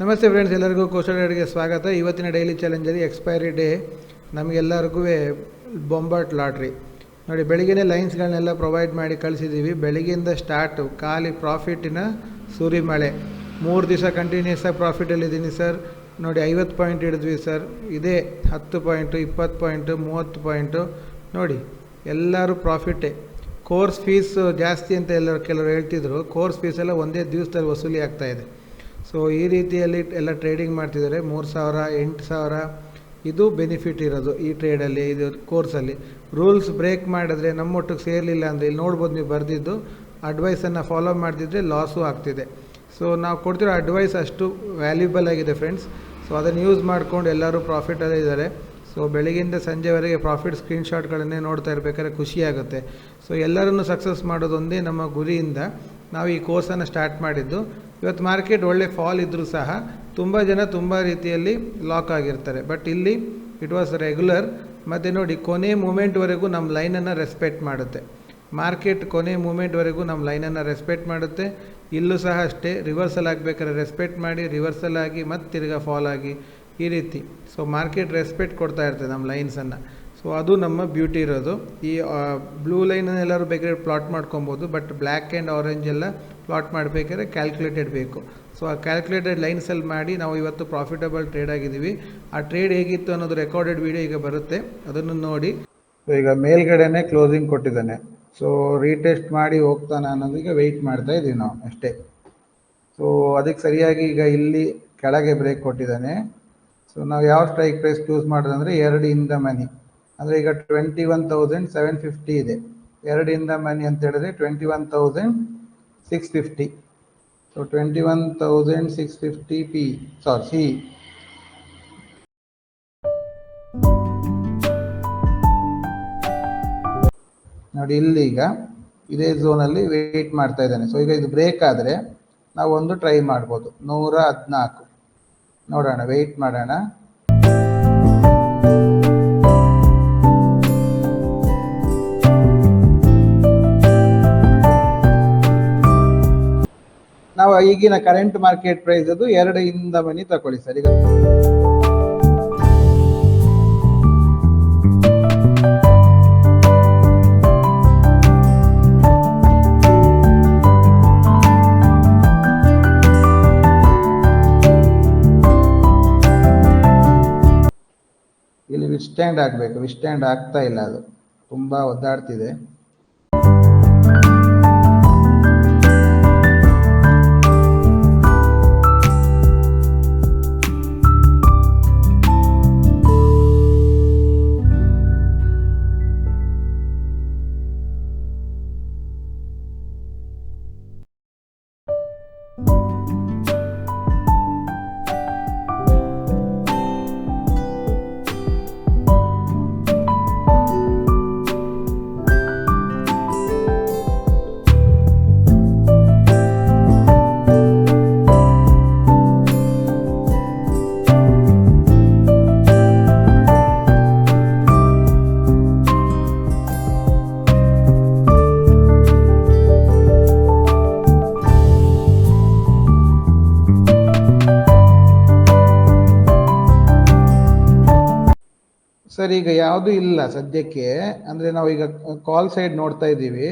ನಮಸ್ತೆ ಫ್ರೆಂಡ್ಸ್ ಎಲ್ಲರಿಗೂ ಕೌಶಲ್ಯ ಅಡುಗೆ ಸ್ವಾಗತ. ಇವತ್ತಿನ ಡೈಲಿ ಚಾಲೆಂಜಲ್ಲಿ ಎಕ್ಸ್ಪೈರಿ ಡೇ ನಮಗೆಲ್ಲರಿಗೂ ಬೊಂಬಾಟ್ ಲಾಟ್ರಿ ನೋಡಿ ಬೆಳಿಗ್ಗೆ ಲೈನ್ಸ್ಗಳನ್ನೆಲ್ಲ ಪ್ರೊವೈಡ್ ಮಾಡಿ ಕಳಿಸಿದ್ದೀವಿ ಬೆಳಿಗ್ಗೆಯಿಂದ ಸ್ಟಾರ್ಟು ಖಾಲಿ ಪ್ರಾಫಿಟ್ಟಿನ ಸುರಿಮಳೆ. ಮೂರು ದಿವಸ ಕಂಟಿನ್ಯೂಸ್ ಆಗಿ ಪ್ರಾಫಿಟಲ್ಲಿದ್ದೀನಿ ಸರ್ ನೋಡಿ, ಐವತ್ತು ಪಾಯಿಂಟ್ ಹಿಡಿದ್ವಿ ಸರ್ ಇದೇ ಹತ್ತು ಪಾಯಿಂಟು ಇಪ್ಪತ್ತು ಪಾಯಿಂಟು ಮೂವತ್ತು ಪಾಯಿಂಟು ನೋಡಿ, ಎಲ್ಲರೂ ಪ್ರಾಫಿಟ್ಟೇ ಕೋರ್ಸ್ ಫೀಸು ಜಾಸ್ತಿ ಅಂತ ಎಲ್ಲರೂ ಕೆಲವರು ಹೇಳ್ತಿದ್ರು. ಕೋರ್ಸ್ ಫೀಸೆಲ್ಲ ಒಂದೇ ದಿವಸದಲ್ಲಿ ವಸೂಲಿ ಆಗ್ತಾಯಿದೆ ಸೊ ಈ ರೀತಿಯಲ್ಲಿ ಎಲ್ಲ ಟ್ರೇಡಿಂಗ್ ಮಾಡ್ತಿದ್ದಾರೆ. ಮೂರು ಸಾವಿರ, ಎಂಟು ಸಾವಿರ, ಇದು ಬೆನಿಫಿಟ್ ಇರೋದು ಈ ಟ್ರೇಡಲ್ಲಿ ಇದು ಕೋರ್ಸಲ್ಲಿ ರೂಲ್ಸ್ ಬ್ರೇಕ್ ಮಾಡಿದ್ರೆ ನಮ್ಮೊಟ್ಟಿಗೆ ಸೇರಲಿಲ್ಲ ಅಂದರೆ ಇಲ್ಲಿ ನೋಡ್ಬೋದು ನೀವು ಬರೆದಿದ್ದು ಅಡ್ವೈಸನ್ನು ಫಾಲೋ ಮಾಡ್ತಿದ್ರೆ ಲಾಸು ಆಗ್ತಿದೆ. ಸೊ ನಾವು ಕೊಡ್ತಿರೋ ಅಡ್ವೈಸ್ ಅಷ್ಟು ವ್ಯಾಲ್ಯೂಬಲ್ ಆಗಿದೆ ಫ್ರೆಂಡ್ಸ್ ಸೊ ಅದನ್ನು ಯೂಸ್ ಮಾಡ್ಕೊಂಡು ಎಲ್ಲರೂ ಪ್ರಾಫಿಟಲ್ಲೇ ಇದ್ದಾರೆ. ಸೊ ಬೆಳಗಿಂದ ಸಂಜೆವರೆಗೆ ಪ್ರಾಫಿಟ್ ಸ್ಕ್ರೀನ್ಶಾಟ್ಗಳನ್ನೇ ನೋಡ್ತಾ ಇರಬೇಕಾದ್ರೆ ಖುಷಿಯಾಗುತ್ತೆ ಸೊ ಎಲ್ಲರನ್ನು ಸಕ್ಸಸ್ ಮಾಡೋದೊಂದೇ ನಮ್ಮ ಗುರಿಯಿಂದ. ನಾವು ಈ ಕೋರ್ಸನ್ನು ಸ್ಟಾರ್ಟ್ ಮಾಡಿದ್ದು. ಇವತ್ತು ಮಾರ್ಕೆಟ್ ಒಳ್ಳೆ ಫಾಲ್ ಇದ್ದರೂ ಸಹ ತುಂಬ ಜನ ತುಂಬ ರೀತಿಯಲ್ಲಿ ಲಾಕ್ ಆಗಿರ್ತಾರೆ. ಬಟ್ ಇಲ್ಲಿ ಇಟ್ ವಾಸ್ ರೆಗ್ಯುಲರ್ ಮತ್ತು ನೋಡಿ, ಕೊನೆ ಮೂಮೆಂಟ್ವರೆಗೂ ನಮ್ಮ ಲೈನನ್ನು ರೆಸ್ಪೆಕ್ಟ್ ಮಾಡುತ್ತೆ. ಮಾರ್ಕೆಟ್ ಕೊನೆ ಮೂಮೆಂಟ್ವರೆಗೂ ನಮ್ಮ ಲೈನನ್ನು ರೆಸ್ಪೆಕ್ಟ್ ಮಾಡುತ್ತೆ. ಇಲ್ಲೂ ಸಹ ಅಷ್ಟೇ ರಿವರ್ಸಲ್ ಆಗಬೇಕಾದ್ರೆ ರೆಸ್ಪೆಕ್ಟ್ ಮಾಡಿ ರಿವರ್ಸಲ್ ಆಗಿ ಮತ್ತೆ ತಿರ್ಗಾ ಫಾಲ್ ಆಗಿ ಈ ರೀತಿ. ಸೊ ಮಾರ್ಕೆಟ್ ರೆಸ್ಪೆಕ್ಟ್ ಕೊಡ್ತಾ ಇರ್ತದೆ ನಮ್ಮ ಲೈನ್ಸನ್ನು. ಸೊ ಅದು ನಮ್ಮ ಬ್ಯೂಟಿ ಇರೋದು. ಈ ಬ್ಲೂ ಲೈನನ್ನು ಎಲ್ಲರೂ ಬೇಕಾದ್ರೆ ಪ್ಲಾಟ್ ಮಾಡ್ಕೊಬೋದು ಬಟ್ ಬ್ಲ್ಯಾಕ್ ಆ್ಯಂಡ್ ಆರೆಂಜ್ ಎಲ್ಲ ಪ್ಲಾಟ್ ಮಾಡಬೇಕಾದ್ರೆ ಕ್ಯಾಲ್ಕುಲೇಟೆಡ್ ಬೇಕು. ಸೊ ಆ ಕ್ಯಾಲ್ಕುಲೇಟೆಡ್ ಲೈನ್ಸಲ್ಲಿ ಮಾಡಿ ನಾವು ಇವತ್ತು ಪ್ರಾಫಿಟಬಲ್ ಟ್ರೇಡ್ ಆಗಿದ್ದೀವಿ. ಆ ಟ್ರೇಡ್ ಹೇಗಿತ್ತು ಅನ್ನೋದು ರೆಕಾರ್ಡೆಡ್ ವಿಡಿಯೋ ಈಗ ಬರುತ್ತೆ. ಅದನ್ನು ನೋಡಿ. ಸೊ ಈಗ ಮೇಲ್ಗಡೆನೇ ಕ್ಲೋಸಿಂಗ್ ಕೊಟ್ಟಿದ್ದಾನೆ. ಸೊ ರೀಟೆಸ್ಟ್ ಮಾಡಿ ಹೋಗ್ತಾನೆ ಅನ್ನೋದಕ್ಕೆ ವೆಯ್ಟ್ ಮಾಡ್ತಾ ಇದ್ದೀವಿ ನಾವು ಅಷ್ಟೇ. ಸೊ ಅದಕ್ಕೆ ಸರಿಯಾಗಿ ಈಗ ಇಲ್ಲಿ ಕೆಳಗೆ ಬ್ರೇಕ್ ಕೊಟ್ಟಿದ್ದಾನೆ. ಸೊ ನಾವು ಯಾವ ಸ್ಟ್ರೈಕ್ ಪ್ರೈಸ್ ಚೂಸ್ ಮಾಡೋದಂದರೆ ಎರಡು ಇಂದ ಮನಿ ಅಂದರೆ ಈಗ twenty one thousand seven fifty ಇದೆ. ಎರಡಿಂದ ಮನಿ ಅಂತ ಹೇಳಿದ್ರೆ twenty one thousand six fifty so twenty one thousand six fifty P sorry C ನೋಡಿ, ಇಲ್ಲಿ ಈಗ ಇದೇ ಝೋನಲ್ಲಿ ವೇಟ್ ಮಾಡ್ತಾ ಇದ್ದಾನೆ. ಸೊ ಈಗ ಇದು ಬ್ರೇಕ್ ಆದರೆ ನಾವು ಒಂದು ಟ್ರೈ ಮಾಡ್ಬೋದು. ನೂರ ಹದಿನಾಲ್ಕು. ನೋಡೋಣ ವೆಯ್ಟ್ ಮಾಡೋಣ. ಈಗಿನ ಕರೆಂಟ್ ಮಾರ್ಕೆಟ್ ಪ್ರೈಸ್ ಅದು ಎರಡು ಇಂದ ಮನಿ ತಗೊಳ್ಳಿ ಸರ್. ಈಗ ಇಲ್ಲಿ ವಿಸ್ಟ್ಯಾಂಡ್ ಆಗಬೇಕು. ವಿಸ್ಟ್ಯಾಂಡ್ ಆಗ್ತಾ ಇಲ್ಲ ಅದು. ತುಂಬ ಒದ್ದಾಡ್ತಿದೆ. ಸರ್, ಈಗ ಯಾವುದೂ ಇಲ್ಲ ಸದ್ಯಕ್ಕೆ. ಅಂದರೆ ನಾವು ಈಗ ಕಾಲ್ ಸೈಡ್ ನೋಡ್ತಾ ಇದ್ದೀವಿ.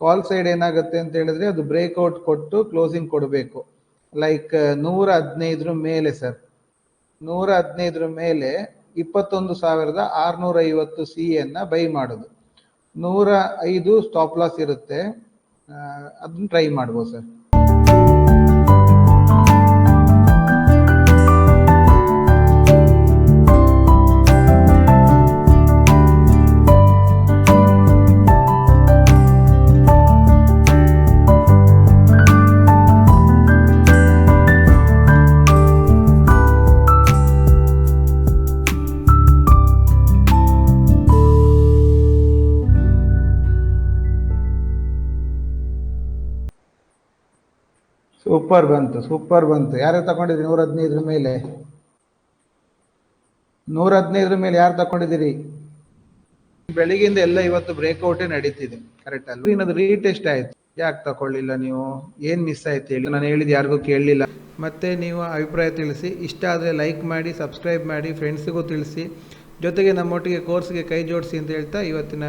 ಕಾಲ್ ಸೈಡ್ ಏನಾಗುತ್ತೆ ಅಂತ ಹೇಳಿದ್ರೆ ಅದು ಬ್ರೇಕ್ಔಟ್ ಕೊಟ್ಟು ಕ್ಲೋಸಿಂಗ್ ಕೊಡಬೇಕು. ಲೈಕ್ ನೂರ ಹದಿನೈದರ ಮೇಲೆ ಸರ್. ನೂರ ಹದಿನೈದರ ಮೇಲೆ ಇಪ್ಪತ್ತೊಂದು ಸಾವಿರದ ಆರುನೂರ ಐವತ್ತು ಸಿ ಎನ್ನ ಬೈ ಮಾಡೋದು. ನೂರ ಐದು ಸ್ಟಾಪ್ ಲಾಸ್ ಇರುತ್ತೆ. ಅದನ್ನ ಟ್ರೈ ಮಾಡ್ಬೋದು ಸರ್. ಸೂಪರ್ ಬಂತು ಸೂಪರ್ ಬಂತು. ಯಾರು ತಗೊಂಡಿದ್ರಿ ನೂರ ಹದಿನೈದರ ಮೇಲೆ? ನೂರ ಹದಿನೈದರ ಮೇಲೆ ಯಾರು ತಗೊಂಡಿದ್ದೀರಿ? ಬೆಳಿಗ್ಗೆಯಿಂದ ಎಲ್ಲ ಇವತ್ತು ಬ್ರೇಕ್ಔಟೇ ನಡೀತಿದೆ. ಕರೆಕ್ಟ್ ಅಲ್ಲ ಇನ್ನೊಂದು ರೀಟೆಸ್ಟ್ ಆಯ್ತು. ಯಾಕೆ ತಗೊಳ್ಳಿಲ್ಲ ನೀವು? ಏನು ಮಿಸ್ ಆಯ್ತು ಹೇಳಿ. ನಾನು ಹೇಳಿದ್ದು ಯಾರಿಗೂ ಕೇಳಲಿಲ್ಲ. ಮತ್ತೆ ನೀವು ಅಭಿಪ್ರಾಯ ತಿಳಿಸಿ. ಇಷ್ಟ ಆದರೆ ಲೈಕ್ ಮಾಡಿ ಸಬ್ಸ್ಕ್ರೈಬ್ ಮಾಡಿ ಫ್ರೆಂಡ್ಸಿಗೂ ತಿಳಿಸಿ. ಜೊತೆಗೆ ನಮ್ಮೊಟ್ಟಿಗೆ ಕೋರ್ಸ್ಗೆ ಕೈ ಜೋಡಿಸಿ ಅಂತ ಹೇಳ್ತಾ ಇವತ್ತಿನ